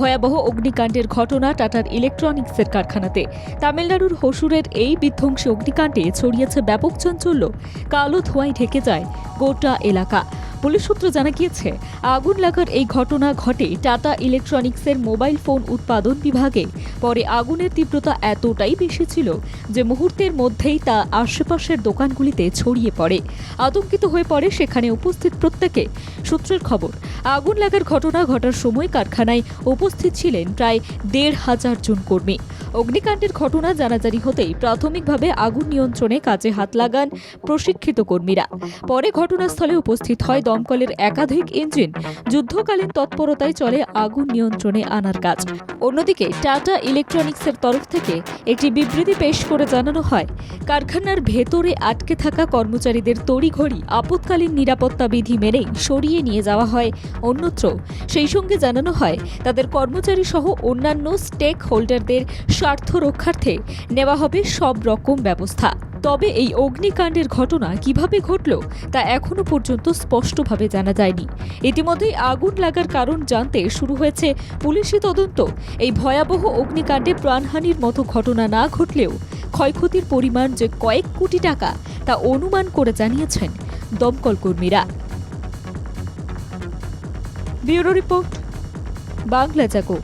ভয়াবহ অগ্নিকাণ্ডের ঘটনা টাটার ইলেকট্রনিক্সের কারখানাতে। তামিলনাড়ুর হসুরের এই বিধ্বংসী অগ্নিকাণ্ডে ছড়িয়েছে ব্যাপক চাঞ্চল্য। কালো ধোঁয়ায় ঢেকে যায় গোটা এলাকা। পুলিশ সূত্র জানা গিয়েছে, আগুন লাগার এই ঘটনা ঘটে টাটা ইলেকট্রনিক্সের মোবাইল ফোন উৎপাদন বিভাগে। পরে আগুনের তীব্রতা এতটাই বেশি ছিল যে মুহূর্তের মধ্যেই তা আশেপাশের দোকানগুলিতে ছড়িয়ে পড়ে। আতঙ্কিত হয়ে পড়ে সেখানে উপস্থিত প্রত্যেকে। সূত্রের খবর, আগুন লাগার ঘটনা ঘটার সময় কারখানায় উপস্থিত ছিলেন প্রায় দেড় হাজার জন কর্মী। অগ্নিকাণ্ডের ঘটনা জানাজানি হতেই প্রাথমিকভাবে আগুন নিয়ন্ত্রণে কাজে হাত লাগান প্রশিক্ষিত কর্মীরা। পরে ঘটনাস্থলে উপস্থিত হয় দমকলের একাধিক ইঞ্জিন। যুদ্ধকালীন তৎপরতায় চলে আগুন নিয়ন্ত্রণে আনার কাজ। অন্যদিকে টাটা ইলেকট্রনিক্সের তরফ থেকে একটি বিবৃতি পেশ করে জানানো হয়, কারখানার ভেতরে আটকে থাকা কর্মচারীদের তড়িঘড়ি আপৎকালীন নিরাপত্তা বিধি মেনেই সরিয়ে নিয়ে যাওয়া হয়। অন্যত্র সেই সঙ্গে জানানো হয়, তাদের কর্মচারী সহ অন্যান্য স্টেক হোল্ডারদের স্বার্থ রক্ষার্থে নেওয়া হবে সব রকম ব্যবস্থা। তবে এই অগ্নিকাণ্ডের ঘটনা কীভাবে ঘটল তা এখনও পর্যন্ত স্পষ্টভাবে জানা যায়নি। ইতিমধ্যেই আগুন লাগার কারণ জানতে শুরু হয়েছে পুলিশি তদন্ত। এই ভয়াবহ অগ্নিকাণ্ডে প্রাণহানির মতো ঘটনা না ঘটলেও ক্ষয়ক্ষতির পরিমাণ যে কয়েক কোটি টাকা তা অনুমান করে জানিয়েছেন দমকল কর্মীরা। Bureau report, Bangla Jago.